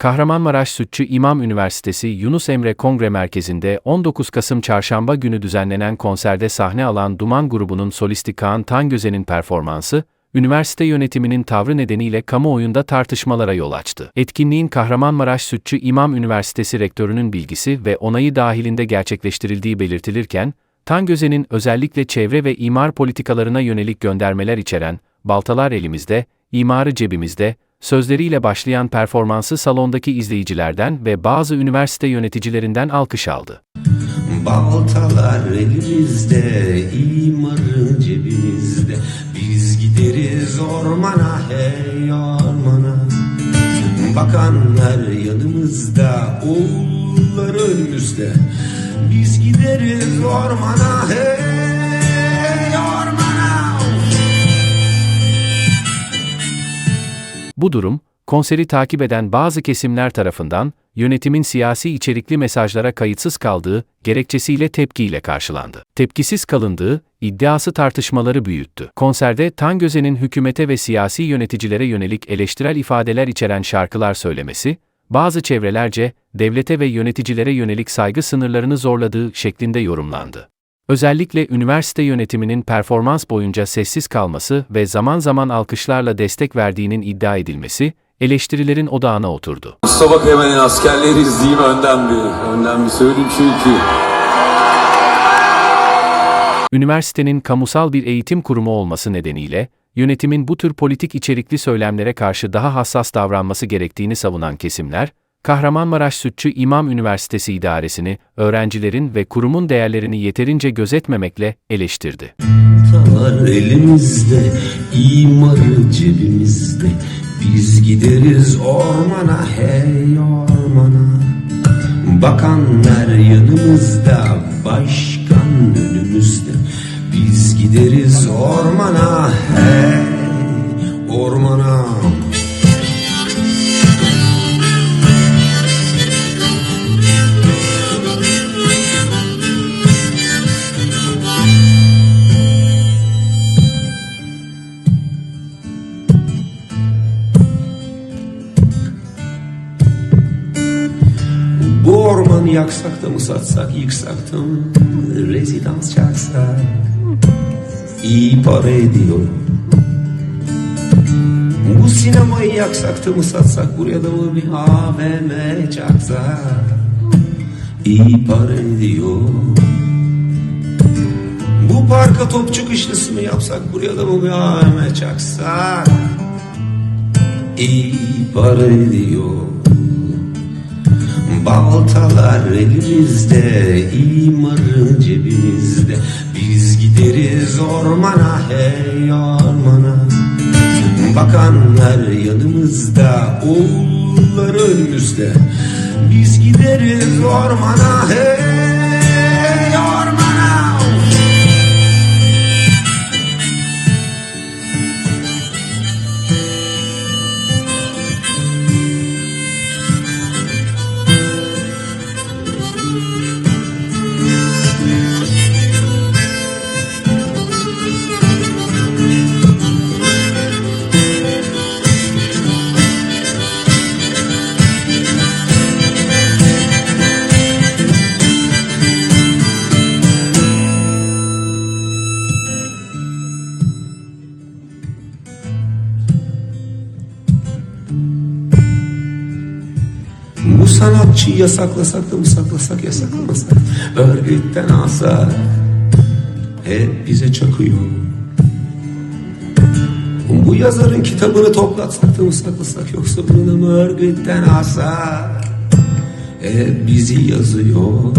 Kahramanmaraş Sütçü İmam Üniversitesi Yunus Emre Kongre Merkezi'nde 19 Kasım Çarşamba günü düzenlenen konserde sahne alan Duman grubunun solisti Kaan Tangöze'nin performansı, üniversite yönetiminin tavrı nedeniyle kamuoyunda tartışmalara yol açtı. Etkinliğin Kahramanmaraş Sütçü İmam Üniversitesi rektörünün bilgisi ve onayı dahilinde gerçekleştirildiği belirtilirken, Tangöze'nin özellikle çevre ve imar politikalarına yönelik göndermeler içeren Baltalar elimizde, imarı cebimizde, sözleriyle başlayan performansı salondaki izleyicilerden ve bazı üniversite yöneticilerinden alkış aldı. Baltalar elimizde, imarı cebimizde. Biz gideriz ormana, hey ormana. Bakanlar yanımızda, oğullar önümüzde. Biz gideriz ormana, hey Bu durum, konseri takip eden bazı kesimler tarafından yönetimin siyasi içerikli mesajlara kayıtsız kaldığı gerekçesiyle tepkiyle karşılandı. Tepkisiz kalındığı iddiası tartışmaları büyüttü. Konserde Tangöze'nin hükümete ve siyasi yöneticilere yönelik eleştirel ifadeler içeren şarkılar söylemesi, bazı çevrelerce devlete ve yöneticilere yönelik saygı sınırlarını zorladığı şeklinde yorumlandı. Özellikle üniversite yönetiminin performans boyunca sessiz kalması ve zaman zaman alkışlarla destek verdiğinin iddia edilmesi, eleştirilerin odağına oturdu. Mustafa Kemal'in askerleriyiz diyeyim önden bir. Önden bir söyleyeyim çünkü. Üniversitenin kamusal bir eğitim kurumu olması nedeniyle, yönetimin bu tür politik içerikli söylemlere karşı daha hassas davranması gerektiğini savunan kesimler, Kahramanmaraş Sütçü İmam Üniversitesi idaresini, öğrencilerin ve kurumun değerlerini yeterince gözetmemekle eleştirdi. Baltalar elimizde, imarı cebimizde. Biz gideriz ormana, hey ormana. Bakanlar yanımızda, başkan önümüzde. Biz gideriz ormana, hey Bu ormanı yaksak da mı satsak, yıksak da mı? Rezidans çaksak. İyi para ediyor. Bu sinemayı yaksak da mı satsak, buraya da mı bir AVM çaksak? İyi para ediyor. Bu parka top çıkışlısı mı yapsak, buraya da mı bir AVM çaksak? İyi para ediyor Baltalar elimizde, imarı cebimizde. Biz gideriz ormana, hey ormana. Bakanlar yanımızda, oğullar önümüzde. Biz gideriz ormana, hey sanatçıyı yasaklasak da mı saklasak yasaklamasak. Örgütten alsak Hep bize çakıyor. Bu yazarın kitabını toplatsak da mı saklasak Yoksa bunu mı örgütten alsak Hep bizi yazıyor?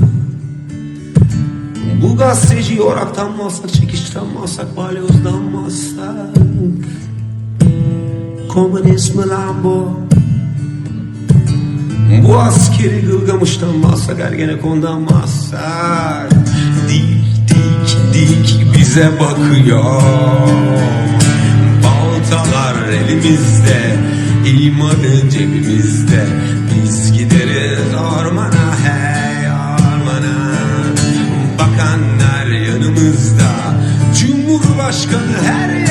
Bu gazeteci oraktan mı alsak Çekişten mi alsak Balyozdan mı alsak? Komünist lan bu bu askeri Gılgamış'tan Masak Ergenekon'dan Masak Dik dik dik bize bakıyor. Baltalar elimizde imanı cebimizde. Biz gideriz ormana hey ormana. Bakanlar yanımızda Cumhurbaşkanı her yer